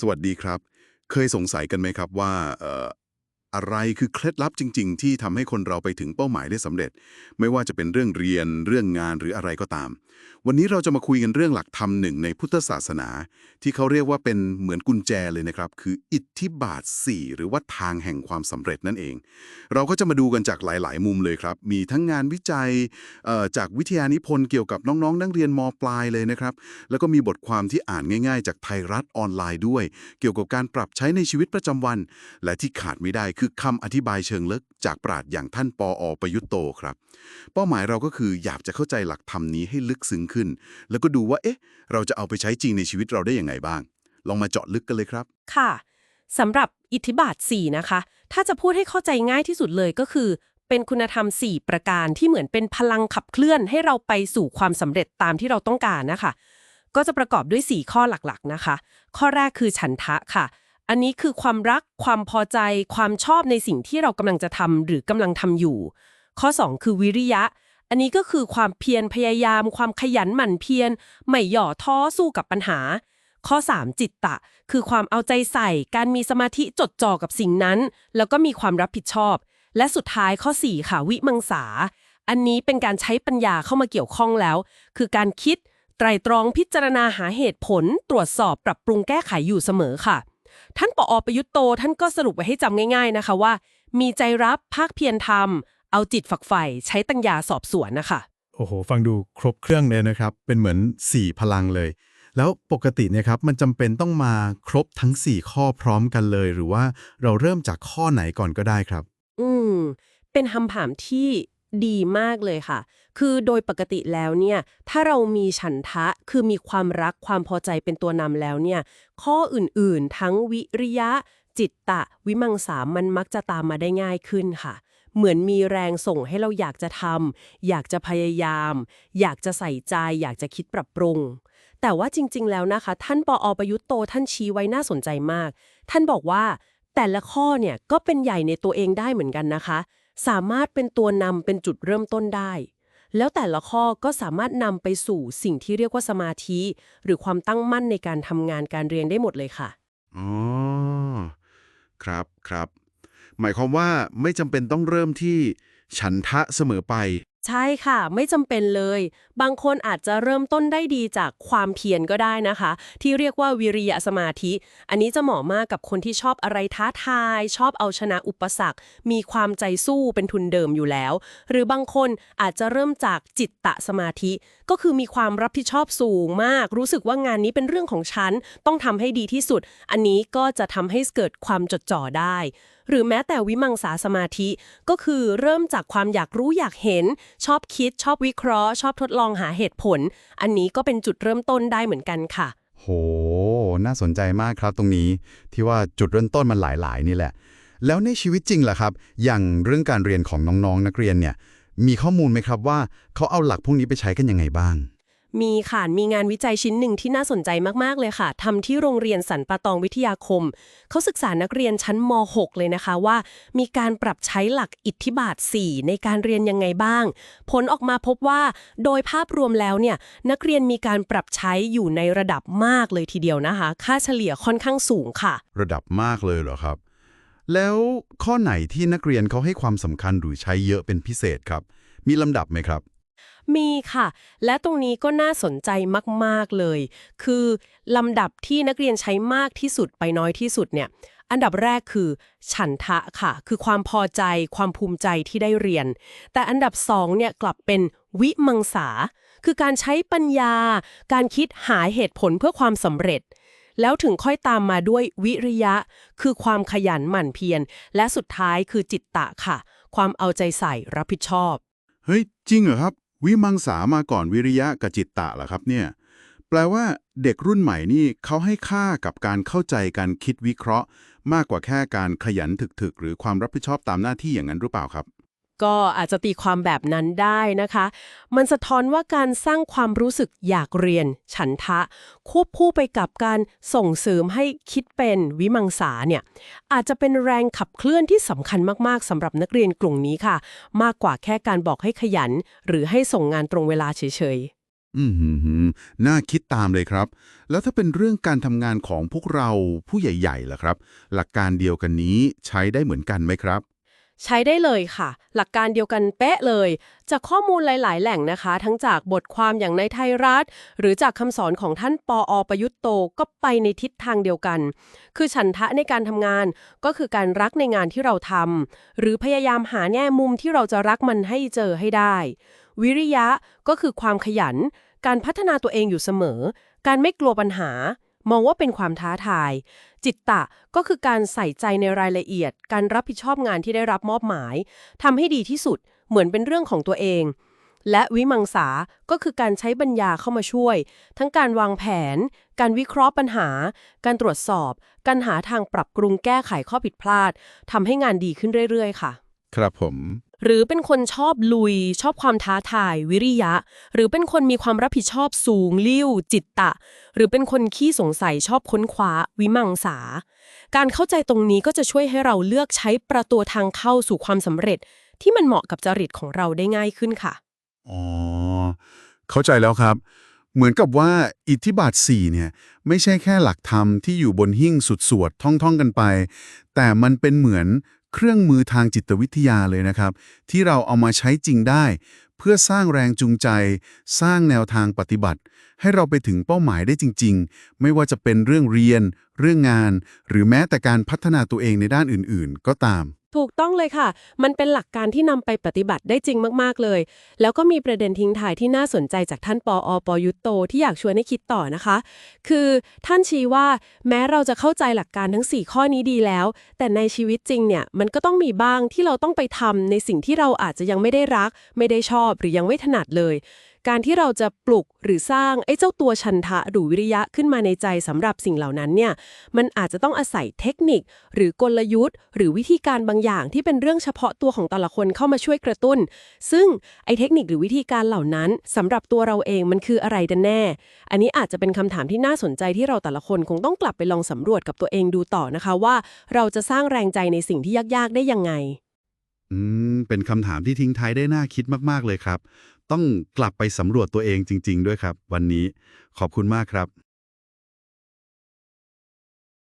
สวัสดีครับ เคยสงสัยกันไหมครับว่าเอะไรคือเคล็ดลับจริง ๆ ที่ทำให้คนเราไปถึงเป้าหมายได้สำเร็จ ไม่ว่าจะเป็นเรื่องเรียนเรื่องงานหรืออะไรก็ตาม วันนี้เราจะมาคุยกันเรื่องหลักธรรมหนึ่งในพุทธศาสนา ที่เขาเรียกว่าเป็นเหมือนกุญแจเลยนะครับ คืออิทธิบาท 4 หรือว่าทางแห่งความสำเร็จนั่นเอง เราก็จะมาดูกันจากหลาย ๆ มุมเลยครับ มีทั้งงานวิจัยจากวิทยานิพนธ์เกี่ยวกับน้อง ๆ นักเรียนมปลายเลยนะครับ แล้วก็มีบทความที่อ่านง่าย ๆ จากไทยรัฐออนไลน์ด้วย เกี่ยวกับการปรับใช้ในชีวิตประจำวัน และที่ขาดไม่ได้คือคำอธิบายเชิงลึกจากปราชญ์อย่างท่านปออประยุตโตครับ เป้าหมายเราก็คืออยากจะเข้าใจหลักธรรมนี้ให้ลึกซึ้งขึ้น แล้วก็ดูว่าเอ๊ะ เราจะเอาไปใช้จริงในชีวิตเราได้อยังไงบ้าง ลองมาเจาะลึกกันเลยครับ ค่ะสำหรับอิทธิบาท 4 นะคะ ถ้าจะพูดให้เข้าใจง่ายที่สุดเลยก็คือ เป็นคุณธรรม 4 ประการที่เหมือนเป็นพลังขับเคลื่อนให้เราไปสู่ความสำเร็จตามที่เราต้องการนะคะ ก็จะประกอบด้วย 4 ข้อหลักๆนะคะ ข้อแรกคือฉันทะค่ะ อันนี้คือความรัก ความพอใจ ความชอบในสิ่งที่เรากำลังจะทำหรือกำลังทำอยู่ ข้อ 2 คือวิริยะ อันนี้ก็คือความเพียรพยายาม ความขยันหมั่นเพียรไม่หย่อท้อสู้กับปัญหา ข้อ 3 จิตตะ คือความเอาใจใส่ การมีสมาธิจดจ่อกับสิ่งนั้น แล้วก็มีความรับผิดชอบ และสุดท้ายข้อ 4 ค่ะ วิมังสา อันนี้เป็นการใช้ปัญญาเข้ามาเกี่ยวข้องแล้ว คือการคิดไตรตรองพิจารณาหาเหตุผล ตรวจสอบปรับปรุงแก้ไขอยู่เสมอค่ะ ท่านปอประยุทธ์โตท่านก็สรุปไว้ให้จำง่าย ๆนะคะว่า มีใจรับภาคเพียรทำเอาจิตฝักใฝ่ใช้ตัญญาสอบสวนนะคะโอ้โห ฟังดูครบเครื่องเลยนะครับ เป็นเหมือน 4 พลังเลย แล้วปกติเนี่ยครับมันจำเป็นต้องมาครบทั้ง 4 ข้อพร้อมกันเลย หรือว่าเราเริ่มจากข้อไหนก่อนก็ได้ครับ อืมเป็นคำถามที่ ดีมากเลยค่ะ คือโดยปกติแล้วเนี่ย ถ้าเรามีฉันทะ คือมีความรักความพอใจเป็นตัวนำแล้วเนี่ย ข้ออื่นๆ ทั้งวิริยะ จิตตะ วิมังสามันมักจะตามมาได้ง่ายขึ้นค่ะ เหมือนมีแรงส่งให้เราอยากจะทำ อยากจะพยายาม อยากจะใส่ใจ อยากจะคิดปรับปรุง แต่ว่าจริง ๆ แล้วนะคะ ท่านปอประยุทธ์โตท่านชี้ไว้น่าสนใจมาก ท่านบอกว่าแต่ละข้อเนี่ยก็เป็นใหญ่ในตัวเองได้เหมือนกันนะคะ สามารถเป็นตัวนำเป็นจุดเริ่มต้นได้ แล้วแต่ละข้อก็สามารถนำไปสู่สิ่งที่เรียกว่าสมาธิ หรือความตั้งมั่นในการทำงานการเรียนได้หมดเลยค่ะอ๋อครับครับ หมายความว่าไม่จำเป็นต้องเริ่มที่ฉันทะเสมอไป ใช่ค่ะ ไม่จำเป็นเลย บางคนอาจจะเริ่มต้นได้ดีจากความเพียรก็ได้นะคะ ที่เรียกว่าวิริยะสมาธิ อันนี้จะเหมาะมากกับคนที่ชอบอะไรท้าทาย ชอบเอาชนะอุปสรรค มีความใจสู้เป็นทุนเดิมอยู่แล้ว หรือบางคนอาจจะเริ่มจากจิตตะสมาธิ ก็คือมีความรับผิดชอบสูงมาก รู้สึกว่างานนี้เป็นเรื่องของฉัน ต้องทำให้ดีที่สุด อันนี้ก็จะทำให้เกิดความจดจ่อได้ หรือแม้แต่วิมังสาสมาธิ ก็คือเริ่มจากความอยากรู้อยากเห็น ชอบคิด ชอบวิเคราะห์ ชอบทดลองหาเหตุผล อันนี้ก็เป็นจุดเริ่มต้นได้เหมือนกันค่ะ โห น่าสนใจมากครับตรงนี้ ที่ว่าจุดเริ่มต้นมันหลาย ๆ นี่แหละ แล้วในชีวิตจริงล่ะครับ อย่างเรื่องการเรียนของน้องๆนักเรียนเนี่ยมีข้อมูลไหมครับว่าเขาเอาหลักพวกนี้ไปใช้กันยังไงบ้าง มีค่ะมีงานวิจัยชิ้นหนึ่งที่น่าสนใจมาก ๆ เลยค่ะทำที่โรงเรียนสันปะตองวิทยาคม เขาศึกษานักเรียนชั้นม .6 เลยนะคะว่า มีการปรับใช้หลักอิทธิบาท 4 ในการเรียนยังไงบ้าง ผลออกมาพบว่าโดยภาพรวมแล้วเนี่ยนักเรียนมีการปรับใช้อยู่ในระดับมากเลยทีเดียวนะคะ ค่าเฉลี่ยค่อนข้างสูงค่ะ ระดับมากเลยเหรอครับ แล้วข้อไหนที่นักเรียนเขาให้ความสำคัญหรือใช้เยอะเป็นพิเศษครับ มีลำดับไหมครับ มีค่ะ และตรงนี้ก็น่าสนใจมาก ๆ เลย คือลำดับที่นักเรียนใช้มากที่สุดไปน้อยที่สุดเนี่ย อันดับแรกคือ ฉันทะค่ะ คือความพอใจ ความภูมิใจที่ได้เรียน แต่อันดับสองเนี่ยกลับเป็นวิมังสา คือการใช้ปัญญา การคิดหาเหตุผลเพื่อความสำเร็จแล้วถึงค่อยตามมาด้วยวิริยะ คือความขยันหมั่นเพียรและสุดท้ายคือจิตตะค่ะ ความเอาใจใส่รับผิดชอบ เฮ้ย จริงเหรอครับ วิมังสามาก่อนวิริยะกับจิตตะเหรอครับเนี่ย แปลว่าเด็กรุ่นใหม่นี่เขาให้ค่ากับการเข้าใจการคิดวิเคราะห์ มากกว่าแค่การขยันถึกๆ หรือความรับผิดชอบตามหน้าที่อย่างนั้นหรือเปล่าครับ ก็อาจจะตีความแบบนั้นได้นะคะ มันสะท้อนว่าการสร้างความรู้สึกอยากเรียน ฉันทะ ควบคู่ไปกับการส่งเสริมให้คิดเป็นวิมังสาเนี่ยอาจจะเป็นแรงขับเคลื่อนที่สำคัญมากๆสำหรับนักเรียนกลุ่มนี้ค่ะ มากกว่าแค่การบอกให้ขยัน หรือให้ส่งงานตรงเวลาเฉยอืมหืมหืมน่าคิดตามเลยครับ แล้วถ้าเป็นเรื่องการทำงานของพวกเราผู้ใหญ่ๆล่ะครับ หลักการเดียวกันนี้ใช้ได้เหมือนกันไหมครับ ใช้ได้เลยค่ะ หลักการเดียวกันเป๊ะเลย จากข้อมูลหลาย ๆ แหล่งนะคะ ทั้งจากบทความอย่างในไทยรัฐ หรือจากคำสอนของท่านปออประยุทธ์โตก็ไปในทิศทางเดียวกัน คือฉันทะในการทำงานก็คือการรักในงานที่เราทำหรือพยายามหาแง่มุมที่เราจะรักมันให้เจอให้ได้ วิริยะก็คือความขยัน การพัฒนาตัวเองอยู่เสมอ การไม่กลัวปัญหา มองว่าเป็นความท้าทาย จิตตะก็คือการใส่ใจในรายละเอียด การรับผิดชอบงานที่ได้รับมอบหมายทำให้ดีที่สุดเหมือนเป็นเรื่องของตัวเอง และวิมังสาก็คือการใช้ปัญญาเข้ามาช่วย ทั้งการวางแผน การวิเคราะห์ปัญหา การตรวจสอบ การหาทางปรับปรุงแก้ไขข้อผิดพลาดทำให้งานดีขึ้นเรื่อยๆ ค่ะ ครับผม หรือเป็นคนชอบลุย ชอบความท้าทาย วิริยะ หรือเป็นคนมีความรับผิดชอบสูงลิ่วจิตตะ หรือเป็นคนขี้สงสัยชอบค้นคว้า วิมังสา การเข้าใจตรงนี้ก็จะช่วยให้เราเลือกใช้ประตูทางเข้าสู่ความสำเร็จ ที่มันเหมาะกับจริตของเราได้ง่ายขึ้นค่ะอ๋อเข้าใจแล้วครับ เหมือนกับว่าอิทธิบาท4เนี่ยไม่ใช่แค่หลักธรรมที่อยู่บนหิ้งสุดสวดท่องๆกันไป แต่มันเป็นเหมือน เครื่องมือทางจิตวิทยาเลยนะครับ ที่เราเอามาใช้จริงได้ เพื่อสร้างแรงจูงใจ สร้างแนวทางปฏิบัติ ให้เราไปถึงเป้าหมายได้จริง ๆ ไม่ว่าจะเป็นเรื่องเรียน เรื่องงาน หรือแม้แต่การพัฒนาตัวเองในด้านอื่น ๆ ก็ตาม ถูกต้องเลยค่ะ มันเป็นหลักการที่นำไปปฏิบัติได้จริงมาก ๆ เลย แล้วก็มีประเด็นทิ้งท้ายที่น่าสนใจจากท่านปออปอยุตโต ที่อยากชวนให้คิดต่อนะคะ คือท่านชี้ว่าแม้เราจะเข้าใจหลักการทั้ง 4 ข้อนี้ดีแล้ว แต่ในชีวิตจริงเนี่ย มันก็ต้องมีบ้างที่เราต้องไปทำในสิ่งที่เราอาจจะยังไม่ได้รัก ไม่ได้ชอบหรือยังไม่ถนัดเลย การที่เราจะปลุกหรือสร้างไอ้เจ้าตัวชันทะหรือวิริยะขึ้นมาในใจสำหรับสิ่งเหล่านั้นเนี่ยมันอาจจะต้องอาศัยเทคนิค หรือกลยุทธ์ หรือวิธีการบางอย่างที่เป็นเรื่องเฉพาะตัวของแต่ละคนเข้ามาช่วยกระตุ้น ซึ่งไอ้เทคนิคหรือวิธีการเหล่านั้นสำหรับตัวเราเองมันคืออะไรกันแน่ อันนี้อาจจะเป็นคำถามที่น่าสนใจที่เราแต่ละคนคงต้องกลับไปลองสำรวจกับตัวเองดูต่อนะคะว่า เราจะสร้างแรงใจในสิ่งที่ยากๆได้ยังไง อืม เป็นคำถามที่ทิ้งท้ายได้น่าคิดมาก ๆ เลยครับ ต้องกลับไปสำรวจตัวเองจริง ๆ ด้วยครับ วันนี้ขอบคุณมากครับ